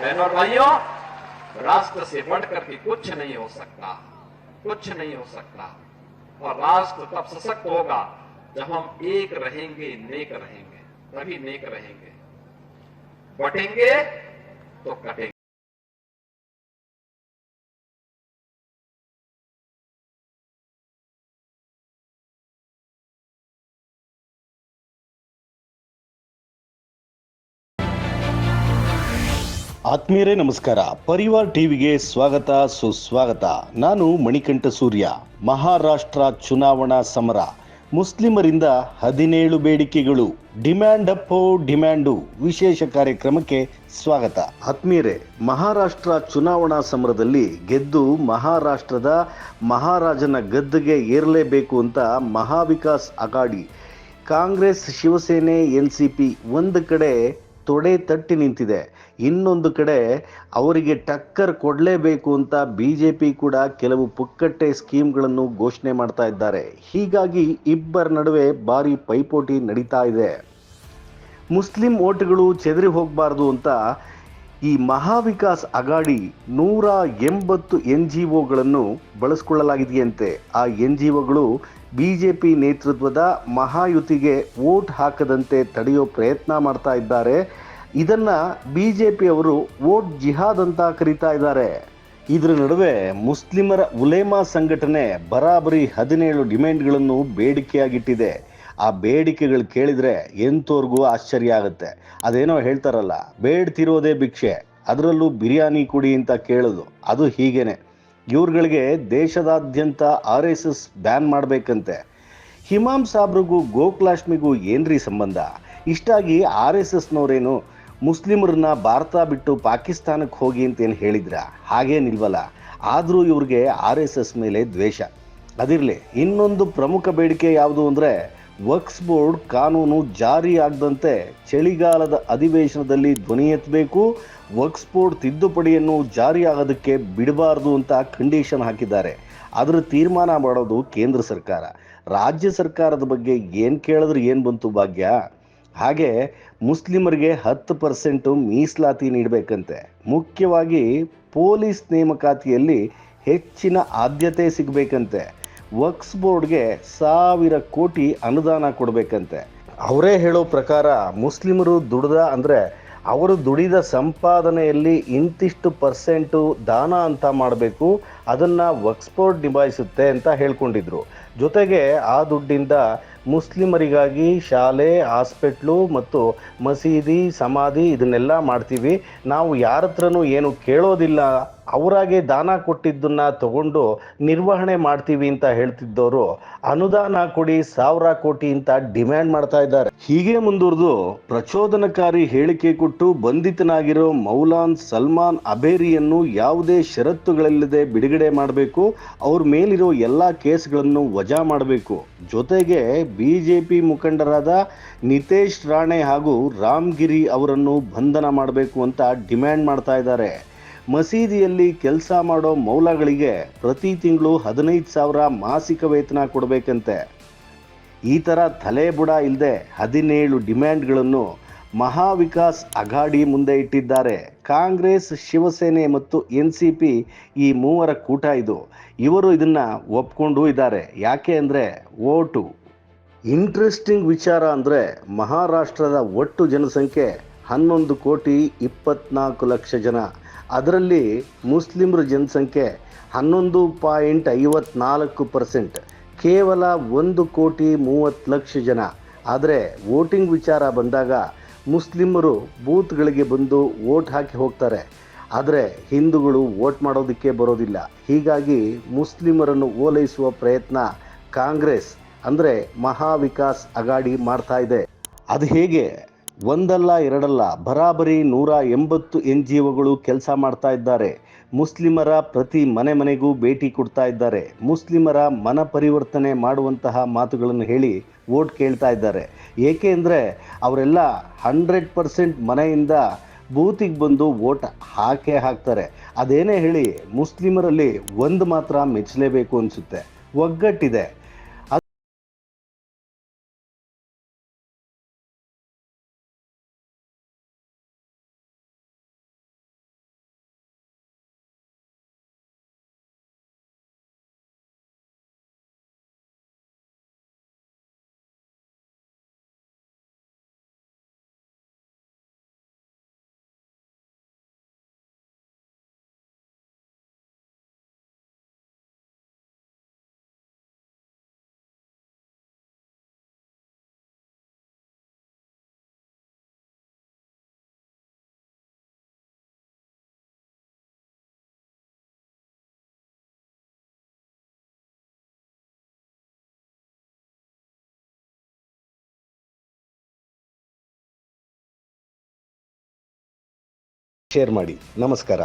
बहनों और भाइयों, राष्ट्र से बढ़कर के कुछ नहीं हो सकता, कुछ नहीं हो सकता। और राष्ट्र तब सशक्त होगा जब हम एक रहेंगे, नेक रहेंगे, तभी नेक रहेंगे। बटेंगे तो कटेंगे। ಆತ್ಮೀಯರೇ ನಮಸ್ಕಾರ. ಪರಿವಾರ್ ಟಿವಿಗೆ ಸ್ವಾಗತ, ಸುಸ್ವಾಗತ. ನಾನು ಮಣಿಕಂಠ ಸೂರ್ಯ. ಮಹಾರಾಷ್ಟ್ರ ಚುನಾವಣಾ ಸಮರ. ಮುಸ್ಲಿಮರಿಂದ ಹದಿನೇಳು ಬೇಡಿಕೆಗಳು. ಡಿಮ್ಯಾಂಡ್ ಅಪ್ಪೋ, ಡಿಮ್ಯಾಂಡು. ವಿಶೇಷ ಕಾರ್ಯಕ್ರಮಕ್ಕೆ ಸ್ವಾಗತ. ಆತ್ಮೀಯರೇ, ಮಹಾರಾಷ್ಟ್ರ ಚುನಾವಣಾ ಸಮರದಲ್ಲಿ ಗೆದ್ದು ಮಹಾರಾಷ್ಟ್ರದ ಮಹಾರಾಜನ ಗದ್ದುಗೆ ಏರಲೇಬೇಕು ಅಂತ Maha Vikas Aghadi Congress, Shiv Sena N C P ಒಂದು ಕಡೆ ತೊಡೆ ತಟ್ಟಿ ನಿಂತಿದೆ. ಇನ್ನೊಂದು ಕಡೆ ಅವರಿಗೆ ಟಕ್ಕರ್ ಕೊಡಲೇಬೇಕು ಅಂತ ಬಿ ಜೆ ಪಿ ಕೂಡ ಕೆಲವು ಪುಕ್ಕಟ್ಟೆ ಸ್ಕೀಮ್ಗಳನ್ನು ಘೋಷಣೆ ಮಾಡ್ತಾ ಇದ್ದಾರೆ. ಹೀಗಾಗಿ ಇಬ್ಬರ ನಡುವೆ ಭಾರಿ ಪೈಪೋಟಿ ನಡೀತಾ ಇದೆ. ಮುಸ್ಲಿಂ ಓಟ್ಗಳು ಚೆದರಿ ಹೋಗಬಾರ್ದು ಅಂತ ಈ ಮಹಾವಿಕಾಸ್ ಅಗಾಡಿ ನೂರ ಎಂಬತ್ತು ಎನ್ ಜಿ ಒಗಳನ್ನು ಬಳಸ್ಕೊಳ್ಳಲಾಗಿದೆಯಂತೆ. ಆ ಎನ್ ಜಿ ಒಗಳು ಬಿ ಜೆ ಪಿ ನೇತೃತ್ವದ ಮಹಾಯುತಿಗೆ ವೋಟ್ ಹಾಕದಂತೆ ತಡೆಯೋ ಪ್ರಯತ್ನ ಮಾಡ್ತಾ ಇದ್ದಾರೆ. ಇದನ್ನು ಬಿ ಜೆ ಪಿಯವರು ವೋಟ್ ಜಿಹಾದ್ ಅಂತ ಕರೀತಾ ಇದ್ದಾರೆ. ಇದರ ನಡುವೆ ಮುಸ್ಲಿಮರ ಉಲೇಮಾ ಸಂಘಟನೆ ಬರಾಬರಿ ಹದಿನೇಳು ಡಿಮ್ಯಾಂಡ್ಗಳನ್ನು ಬೇಡಿಕೆಯಾಗಿಟ್ಟಿದೆ. ಆ ಬೇಡಿಕೆಗಳು ಕೇಳಿದರೆ ಎಂತೋರ್ಗೂ ಆಶ್ಚರ್ಯ ಆಗುತ್ತೆ. ಅದೇನೋ ಹೇಳ್ತಾರಲ್ಲ, ಬೇಡ್ತಿರೋದೇ ಭಿಕ್ಷೆ, ಅದರಲ್ಲೂ ಬಿರಿಯಾನಿ ಕುಡಿ ಅಂತ ಕೇಳೋದು. ಅದು ಹೀಗೇನೆ. ಇವ್ರುಗಳಿಗೆ ದೇಶದಾದ್ಯಂತ ಆರ್ ಎಸ್ ಎಸ್ ಬ್ಯಾನ್ ಮಾಡಬೇಕಂತೆ. ಹಿಮಾಂ ಸಾಬ್ರಿಗೂ ಗೋಕುಲಾಷ್ಮಿಗೂ ಏನ್ರಿ ಸಂಬಂಧ? ಇಷ್ಟಾಗಿ ಆರ್ ಎಸ್ ಎಸ್ನವರೇನು ಮುಸ್ಲಿಮರನ್ನ ಭಾರತ ಬಿಟ್ಟು ಪಾಕಿಸ್ತಾನಕ್ಕೆ ಹೋಗಿ ಅಂತೇನು ಹೇಳಿದ್ರ? ಹಾಗೇನಿಲ್ವಲ್ಲ ಆದರೂ ಇವ್ರಿಗೆ ಆರ್ ಎಸ್ ಎಸ್ ಮೇಲೆ ದ್ವೇಷ. ಅದಿರಲಿ, ಇನ್ನೊಂದು ಪ್ರಮುಖ ಬೇಡಿಕೆ ಯಾವುದು ಅಂದರೆ ವಕ್ಸ್ ಬೋರ್ಡ್ ಕಾನೂನು ಜಾರಿ ಆಗದಂತೆ ಚಳಿಗಾಲದ ಅಧಿವೇಶನದಲ್ಲಿ ಧ್ವನಿ ಎತ್ತಬೇಕು ವಕ್ಸ್ ಬೋರ್ಡ್ ತಿದ್ದುಪಡಿಯನ್ನು ಜಾರಿಯಾಗೋದಕ್ಕೆ ಬಿಡಬಾರ್ದು ಅಂತ ಕಂಡೀಷನ್ ಹಾಕಿದ್ದಾರೆ. ಅದರ ತೀರ್ಮಾನ ಮಾಡೋದು ಕೇಂದ್ರ ಸರ್ಕಾರ. ರಾಜ್ಯ ಸರ್ಕಾರದ ಬಗ್ಗೆ ಏನು ಕೇಳಿದ್ರೆ ಏನು ಬಂತು ಭಾಗ್ಯ? ಹಾಗೆ ಮುಸ್ಲಿಮರಿಗೆ ಹತ್ತು ಪರ್ಸೆಂಟು ಮೀಸಲಾತಿ ನೀಡಬೇಕಂತೆ. ಮುಖ್ಯವಾಗಿ ಪೊಲೀಸ್ ನೇಮಕಾತಿಯಲ್ಲಿ ಹೆಚ್ಚಿನ ಆದ್ಯತೆ ಸಿಗಬೇಕಂತೆ. ವಕ್ಸ್ ಬೋರ್ಡ್ಗೆ ಸಾವಿರ ಕೋಟಿ ಅನುದಾನ ಕೊಡಬೇಕಂತೆ. ಅವರೇ ಹೇಳೋ ಪ್ರಕಾರ ಮುಸ್ಲಿಮರು ದುಡ್ದ ಅಂದರೆ ಅವರು ದುಡಿದ ಸಂಪಾದನೆಯಲ್ಲಿ ಇಂತಿಷ್ಟು ಪರ್ಸೆಂಟು ದಾನ ಅಂತ ಮಾಡಬೇಕು, ಅದನ್ನು ವಕ್ಸ್ಫೋರ್ಡ್ ನಿಭಾಯಿಸುತ್ತೆ ಅಂತ ಹೇಳ್ಕೊಂಡಿದ್ರು. ಜೊತೆಗೆ ಆ ದುಡ್ಡಿಂದ ಮುಸ್ಲಿಮರಿಗಾಗಿ ಶಾಲೆ, ಹಾಸ್ಪಿಟ್ಲು ಮತ್ತು ಮಸೀದಿ, ಸಮಾಧಿ ಇದನ್ನೆಲ್ಲ ಮಾಡ್ತೀವಿ. ನಾವು ಯಾರ ಹತ್ರನೂ ಏನು ಕೇಳೋದಿಲ್ಲ. ಅವರಾಗೆ ದಾನ ಕೊಟ್ಟಿದ್ದನ್ನ ತಗೊಂಡು ನಿರ್ವಹಣೆ ಮಾಡ್ತೀವಿ ಅಂತ ಹೇಳ್ತಿದ್ದವರು ಅನುದಾನ ಕೊಡಿ, ಸಾವಿರ ಕೋಟಿ ಅಂತ ಡಿಮ್ಯಾಂಡ್ ಮಾಡ್ತಾ ಇದ್ದಾರೆ. ಹೀಗೆ ಮುಂದುವರೆದು ಪ್ರಚೋದನಕಾರಿ ಹೇಳಿಕೆ ಕೊಟ್ಟು ಬಂಧಿತನಾಗಿರೋ ಮೌಲಾನ್ ಸಲ್ಮಾನ್ ಅಬೇರಿಯನ್ನು ಯಾವುದೇ ಷರತ್ತುಗಳಿಲ್ಲದೆ ಬಿಡುಗಡೆ ಮಾಡಬೇಕು. ಅವ್ರ ಮೇಲಿರೋ ಎಲ್ಲ ಕೇಸ್ಗಳನ್ನು ವಜಾ ಮಾಡಬೇಕು. ಜೊತೆಗೆ ಬಿ ಜೆ ಪಿ ಮುಖಂಡರಾದ ನಿತೇಶ್ ರಾಣೆ ಹಾಗೂ ರಾಮ್ಗಿರಿ ಅವರನ್ನು ಬಂಧನ ಮಾಡಬೇಕು ಅಂತ ಡಿಮ್ಯಾಂಡ್ ಮಾಡ್ತಾ ಇದ್ದಾರೆ. ಮಸೀದಿಯಲ್ಲಿ ಕೆಲಸ ಮಾಡೋ ಮೌಲಗಳಿಗೆ ಪ್ರತಿ ತಿಂಗಳು ಹದಿನೈದು ಸಾವಿರ ಮಾಸಿಕ ವೇತನ ಕೊಡಬೇಕಂತೆ. ಈ ಥರ ತಲೆಬುಡ ಇಲ್ಲದೆ ಹದಿನೇಳು ಡಿಮ್ಯಾಂಡ್ಗಳನ್ನು ಮಹಾವಿಕಾಸ್ ಅಘಾಡಿ ಮುಂದೆ ಇಟ್ಟಿದ್ದಾರೆ. ಕಾಂಗ್ರೆಸ್, ಶಿವಸೇನೆ ಮತ್ತು ಎನ್ ಸಿ ಪಿ ಈ ಮೂವರ ಕೂಟ ಇದು. ಇವರು ಇದನ್ನು ಒಪ್ಕೊಂಡು ಇದ್ದಾರೆ. ಯಾಕೆ ಅಂದರೆ ಓಟು. ಇಂಟ್ರೆಸ್ಟಿಂಗ್ ವಿಚಾರ ಅಂದರೆ ಮಹಾರಾಷ್ಟ್ರದ ಒಟ್ಟು ಜನಸಂಖ್ಯೆ ಹನ್ನೊಂದು ಕೋಟಿ ಇಪ್ಪತ್ನಾಲ್ಕು ಲಕ್ಷ ಜನ. ಅದರಲ್ಲಿ ಮುಸ್ಲಿಮರ ಜನಸಂಖ್ಯೆ ಹನ್ನೊಂದು ಪಾಯಿಂಟ್ ಐವತ್ನಾಲ್ಕು ಪರ್ಸೆಂಟ್. ಕೇವಲ ಒಂದು ಕೋಟಿ ಮೂವತ್ತು ಲಕ್ಷ ಜನ. ಆದರೆ ವೋಟಿಂಗ್ ವಿಚಾರ ಬಂದಾಗ ಮುಸ್ಲಿಮರು ಬೂತ್ಗಳಿಗೆ ಬಂದು ವೋಟ್ ಹಾಕಿ ಹೋಗ್ತಾರೆ. ಆದರೆ ಹಿಂದೂಗಳು ವೋಟ್ ಮಾಡೋದಕ್ಕೆ ಬರೋದಿಲ್ಲ. ಹೀಗಾಗಿ ಮುಸ್ಲಿಮರನ್ನು ಓಲೈಸುವ ಪ್ರಯತ್ನ ಕಾಂಗ್ರೆಸ್ ಅಂದರೆ ಮಹಾವಿಕಾಸ್ ಅಗಾಡಿ ಮಾಡ್ತಾ ಇದೆ. ಅದು ಹೇಗೆ? ಒಂದಲ್ಲ ಎರಡಲ್ಲ ಬರಾಬರಿ ನೂರ ಎಂಬತ್ತು ಎನ್ ಜಿ ಒಗಳು ಕೆಲಸ ಮಾಡ್ತಾ ಇದ್ದಾರೆ. ಮುಸ್ಲಿಮರ ಪ್ರತಿ ಮನೆ ಮನೆಗೂ ಭೇಟಿ ಕೊಡ್ತಾ ಇದ್ದಾರೆ. ಮುಸ್ಲಿಮರ ಮನ ಪರಿವರ್ತನೆ ಮಾಡುವಂತಹ ಮಾತುಗಳನ್ನು ಹೇಳಿ ವೋಟ್ ಕೇಳ್ತಾ ಇದ್ದಾರೆ. ಏಕೆ ಅಂದರೆ ಅವರೆಲ್ಲ ಹಂಡ್ರೆಡ್ ಪರ್ಸೆಂಟ್ ಮನೆಯಿಂದ ಬೂತಿಗೆ ಬಂದು ವೋಟ್ ಹಾಕೇ ಹಾಕ್ತಾರೆ. ಅದೇನೇ ಹೇಳಿ ಮುಸ್ಲಿಮರಲ್ಲಿ ಒಂದು ಮಾತ್ರ ಮೆಚ್ಚಲೇಬೇಕು ಅನಿಸುತ್ತೆ. ಒಗ್ಗಟ್ಟಿದೆ. ಶೇರ್ ಮಾಡಿ. ನಮಸ್ಕಾರ.